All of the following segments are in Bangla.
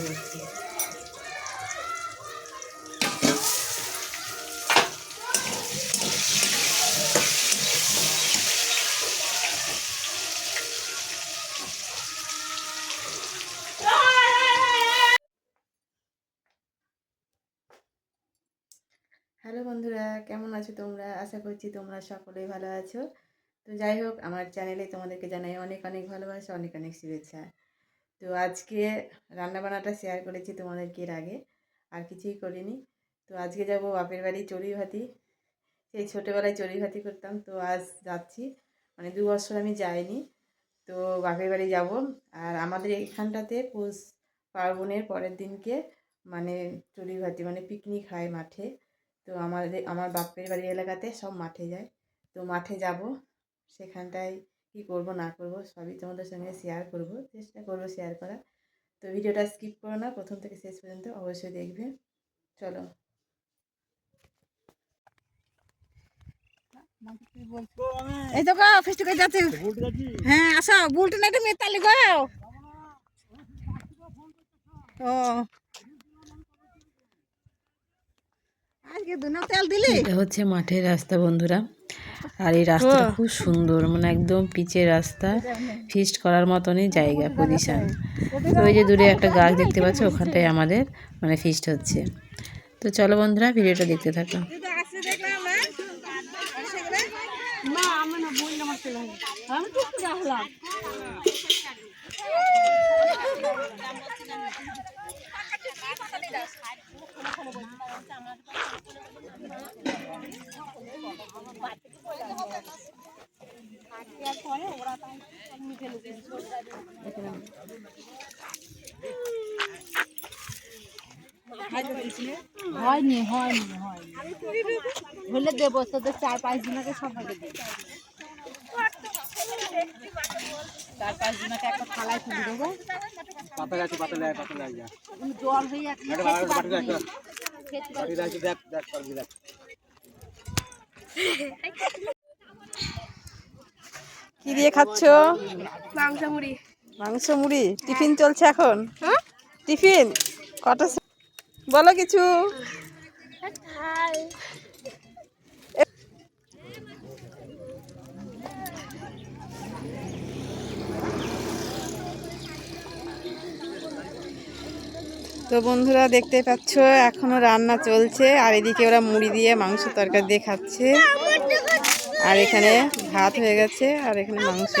হ্যালো বন্ধুরা, কেমন আছো তোমরা? আশা করছি তোমরা সকলেই ভালো আছো। তো যাই হোক, আমার চ্যানেলে তোমাদেরকে জানাই অনেক অনেক ভালোবাসা, অনেক অনেক শুভেচ্ছা। তো আজকে রান্নাবান্নাটা শেয়ার করেছি তোমাদেরকে এর আগে, আর কিছুই করিনি। তো আজকে যাব বাপের বাড়ি চড়ুই ভাতি, সেই ছোটোবেলায় চড়ুই ভাতি করতাম। তো আজ যাচ্ছি মানে দু বছর আমি যাইনি। তো বাপের বাড়ি যাব, আর আমাদের এখানটাতে পৌষ পার্বণের পরের দিনকে মানে চড়ুই ভাতি মানে পিকনিক হয় মাঠে। তো আমাদের, আমার বাপের বাড়ি এলাকাতে সব মাঠে যায়। তো মাঠে যাব, সেখানটায় কী করব, না করব, সবই তোমাদের সঙ্গে শেয়ার করব, চেষ্টা করব শেয়ার করার। তো ভিডিওটা স্কিপ করো না, প্রথম থেকে শেষ পর্যন্ত অবশ্যই দেখবে। চলো। এই তো গো ফেস্টু করে যাচ্ছে। হ্যাঁ আসো, বুলটা না একটু মেতালি গো। ও। আজকে দুনা তেল দিলি? এটা হচ্ছে মাঠের রাস্তা, বন্ধুরা। আর এই রাস্তাটা খুব সুন্দর মানে একদম পিচের রাস্তা ফিস্ট করার মতনই জায়গা পজিশন। তো ওই যে দূরে একটা গাছ দেখতে পাচ্ছ ওখানটায় আমাদের মানে ফিস্ট হচ্ছে। তো চলো বন্ধুরা ভিডিওটা দেখতে থাকো। আমার ছেলে আমি তো রাখলাম হয়নি হয়নি হয়নি। হলে দেবো তোদের চার পাঁচ জনকে সবাইকে দেবো। চার পাঁচ জনকে একটা থালায় তুলে দেবো। পাতা গাছে পাতা লাগে পাতা লাগে যা। জল হয়ে যাচ্ছে দেখ দেখ। কি দিয়ে খাচ্ছ? মাংস মুড়ি মাংস মুড়ি টিফিন চলছে এখন? টিফিন? কটা বলো কিছু। তো বন্ধুরা দেখতে পাচ্ছ, এখনও রান্না চলছে। আর এদিকে ওরা মুড়ি দিয়ে মাংস তরকারি দিয়ে খাচ্ছে। আর এখানে ভাত হয়ে গেছে, আর এখানে মাংস।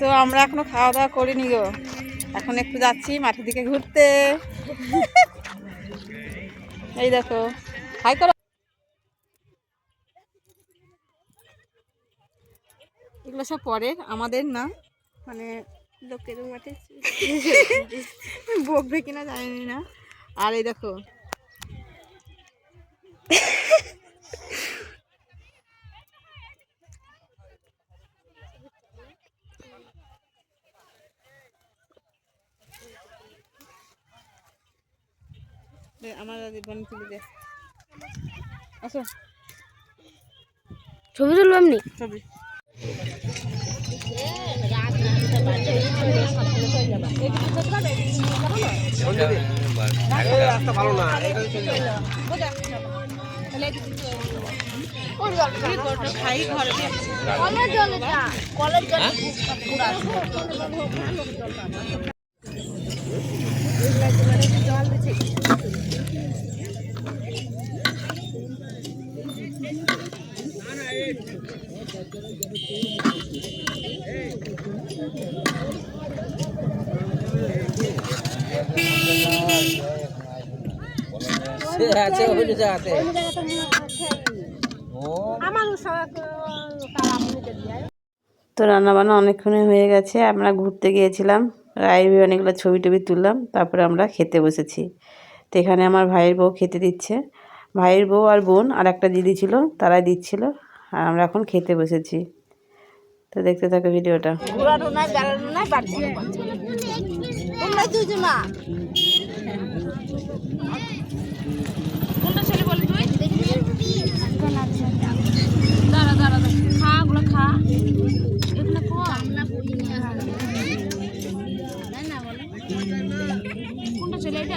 তো আমরা এখনও খাওয়া দাওয়া করিনি গো। এখন একটু যাচ্ছি মাঠের দিকে ঘুরতে। এই দেখো। হাই করো। এগুলো সব পরের আমাদের না। মানে লোকের মাঠে বকবে কিনা জানি না। আর এই দেখো। আমার বোন তুলে দে আসো। ছবি তুলবো এমনি? ছবি। রাস্তা ভালো না জলে জলে আছে ওই জায়গাতে আমার সবাই তারা মুড়িতে দিয়ে তো রান্নাবান্না অনেকক্ষণই হয়ে গেছে আমরা ঘুরতে গিয়েছিলাম রায়ের রাইভে অনেকগুলো ছবি টবি তুললাম তারপরে আমরা খেতে বসেছি। তো এখানে আমার ভাইয়ের বউ খেতে দিচ্ছে। ভাইয়ের বউ আর বোন আর একটা দিদি ছিল তারাই দিচ্ছিল। আর আমরা এখন খেতে বসেছি। তো দেখতে থাকো ভিডিওটা। কোনটা ছেলে তুই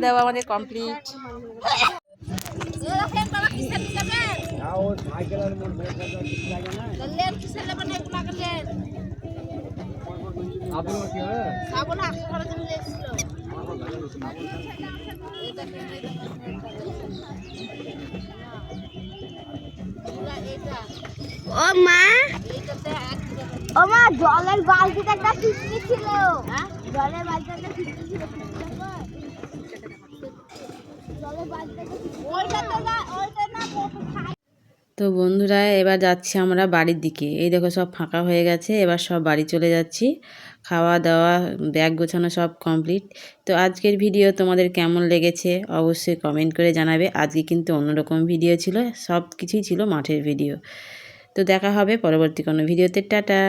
দাওয়া আমাদের কমপ্লিট হয় ও মা ও মা, জলের বালতিতে একটা ছিল। জলের বালতিতে একটা ফিটকি ছিল জলের বালতিতে ওইটা তো না ওইটা না কত খাই তো বন্ধুরা, এবার যাচ্ছি আমরা বাড়ির দিকে। এই দেখো সব ফাঁকা হয়ে গেছে, এবার সব বাড়ি চলে যাচ্ছি। খাওয়া দাওয়া, ব্যাগ গোছানো সব কমপ্লিট তো আজকের ভিডিও তোমাদের কেমন লেগেছে অবশ্যই কমেন্ট করে জানাবে। আজকে কিন্তু অন্যরকম ভিডিও ছিল সব কিছুই ছিল মাঠের ভিডিও তো দেখা হবে পরবর্তী কোনো ভিডিওতে টাটা!